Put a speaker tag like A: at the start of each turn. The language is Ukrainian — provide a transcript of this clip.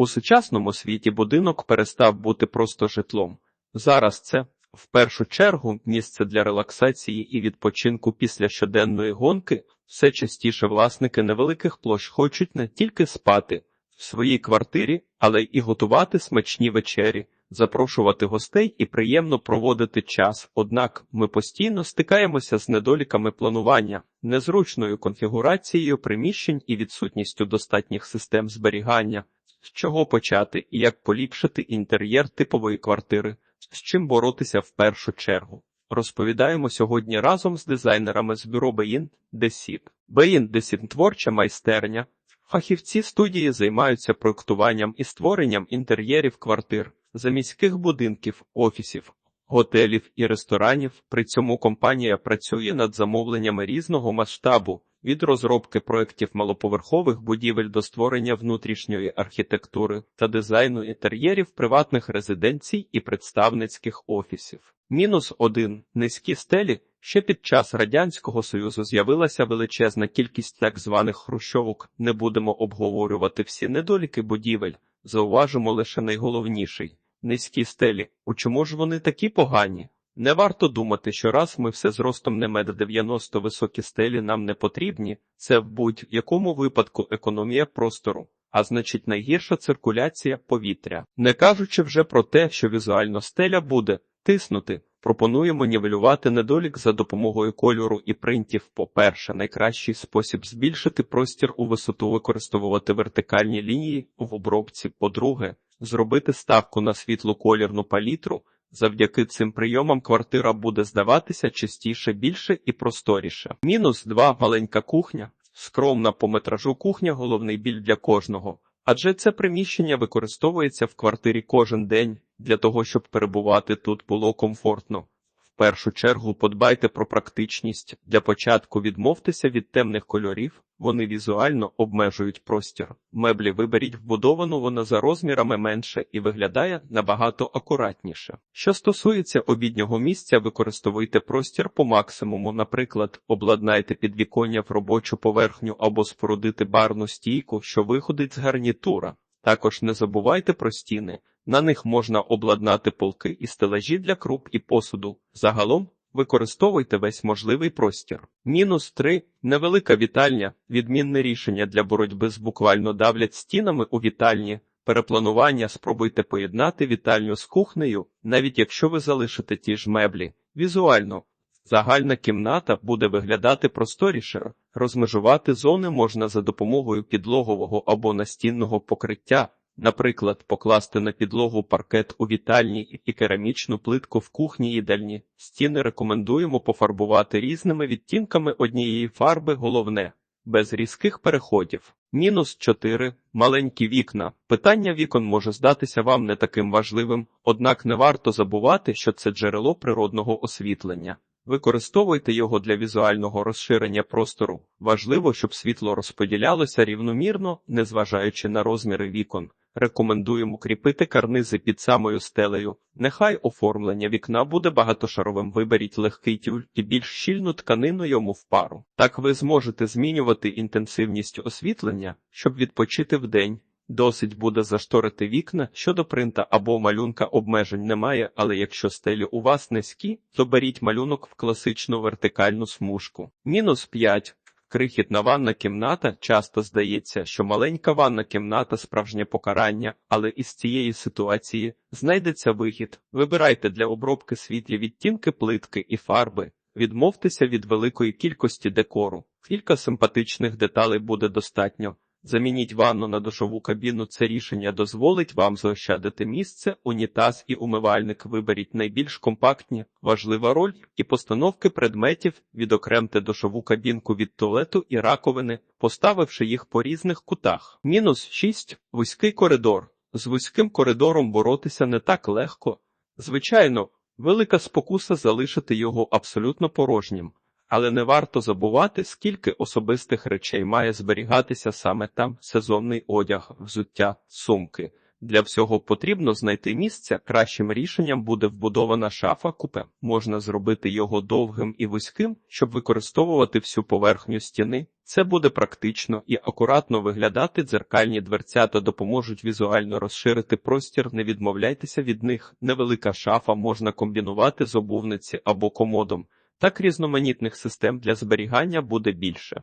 A: У сучасному світі будинок перестав бути просто житлом. Зараз це, в першу чергу, місце для релаксації і відпочинку після щоденної гонки. Все частіше власники невеликих площ хочуть не тільки спати в своїй квартирі, але й готувати смачні вечері, запрошувати гостей і приємно проводити час. Однак ми постійно стикаємося з недоліками планування, незручною конфігурацією приміщень і відсутністю достатніх систем зберігання. З чого почати і як поліпшити інтер'єр типової квартири, з чим боротися в першу чергу. Розповідаємо сьогодні разом з дизайнерами з бюро Беїн Десіп. Беїн Десіп – творча майстерня. Фахівці студії займаються проектуванням і створенням інтер'єрів квартир, заміських будинків, офісів, готелів і ресторанів. При цьому компанія працює над замовленнями різного масштабу від розробки проєктів малоповерхових будівель до створення внутрішньої архітектури та дизайну інтер'єрів приватних резиденцій і представницьких офісів. Мінус один низькі стелі. Ще під час радянського союзу з'явилася величезна кількість так званих хрущовок. Не будемо обговорювати всі недоліки будівель. Зауважимо лише найголовніший низькі стелі. У чому ж вони такі погані? Не варто думати, що раз ми все зростом не мед 90 високі стелі нам не потрібні, це в будь-якому випадку економія простору, а значить найгірша циркуляція повітря. Не кажучи вже про те, що візуально стеля буде тиснути. Пропонуємо нівелювати недолік за допомогою кольору і принтів. По-перше, найкращий спосіб збільшити простір у висоту використовувати вертикальні лінії в обробці. По-друге, зробити ставку на світлу колірну палітру. Завдяки цим прийомам квартира буде здаватися частіше більше і просторіше. Мінус 2. маленька кухня. Скромна по метражу кухня головний біль для кожного. Адже це приміщення використовується в квартирі кожен день для того, щоб перебувати тут було комфортно. В першу чергу подбайте про практичність. Для початку відмовтеся від темних кольорів, вони візуально обмежують простір. Меблі виберіть вбудовану, вона за розмірами менше і виглядає набагато акуратніше. Що стосується обіднього місця, використовуйте простір по максимуму, наприклад, обладнайте підвіконня в робочу поверхню або спорудити барну стійку, що виходить з гарнітура. Також не забувайте про стіни. На них можна обладнати полки і стелажі для круп і посуду. Загалом використовуйте весь можливий простір. Мінус 3. невелика вітальня, відмінне рішення для боротьби з буквально давлять стінами у вітальні. Перепланування спробуйте поєднати вітальню з кухнею, навіть якщо ви залишите ті ж меблі. Візуально загальна кімната буде виглядати просторіше. Розмежувати зони можна за допомогою підлогового або настінного покриття. Наприклад, покласти на підлогу паркет у вітальні і керамічну плитку в кухні їдальні. Стіни рекомендуємо пофарбувати різними відтінками однієї фарби, головне, без різких переходів. Мінус 4. маленькі вікна. Питання вікон може здатися вам не таким важливим, однак не варто забувати, що це джерело природного освітлення. Використовуйте його для візуального розширення простору. Важливо, щоб світло розподілялося рівномірно, незважаючи на розміри вікон. Рекомендуємо кріпити карнизи під самою стелею. Нехай оформлення вікна буде багатошаровим. Виберіть легкий тюль і більш щільну тканину йому в пару. Так ви зможете змінювати інтенсивність освітлення, щоб відпочити вдень. Досить буде зашторити вікна щодо принта або малюнка обмежень немає, але якщо стелі у вас низькі, то беріть малюнок в класичну вертикальну смужку. Мінус 5. Крихітна ванна кімната часто здається, що маленька ванна кімната справжнє покарання, але із цієї ситуації знайдеться вихід. Вибирайте для обробки світлі відтінки плитки і фарби, відмовтеся від великої кількості декору. Кілька симпатичних деталей буде достатньо. Замініть ванну на душову кабіну. Це рішення дозволить вам заощадити місце, унітаз і умивальник. Виберіть найбільш компактні, важлива роль і постановки предметів, відокремте душову кабінку від туалету і раковини, поставивши їх по різних кутах. Мінус 6. вузький коридор. З вузьким коридором боротися не так легко. Звичайно, велика спокуса залишити його абсолютно порожнім. Але не варто забувати, скільки особистих речей має зберігатися саме там сезонний одяг, взуття, сумки. Для всього потрібно знайти місце. Кращим рішенням буде вбудована шафа купе. Можна зробити його довгим і вузьким, щоб використовувати всю поверхню стіни. Це буде практично і акуратно виглядати. Дзеркальні дверцята допоможуть візуально розширити простір. Не відмовляйтеся від них. Невелика шафа можна комбінувати з обувниці або комодом. Так різноманітних систем для зберігання буде більше.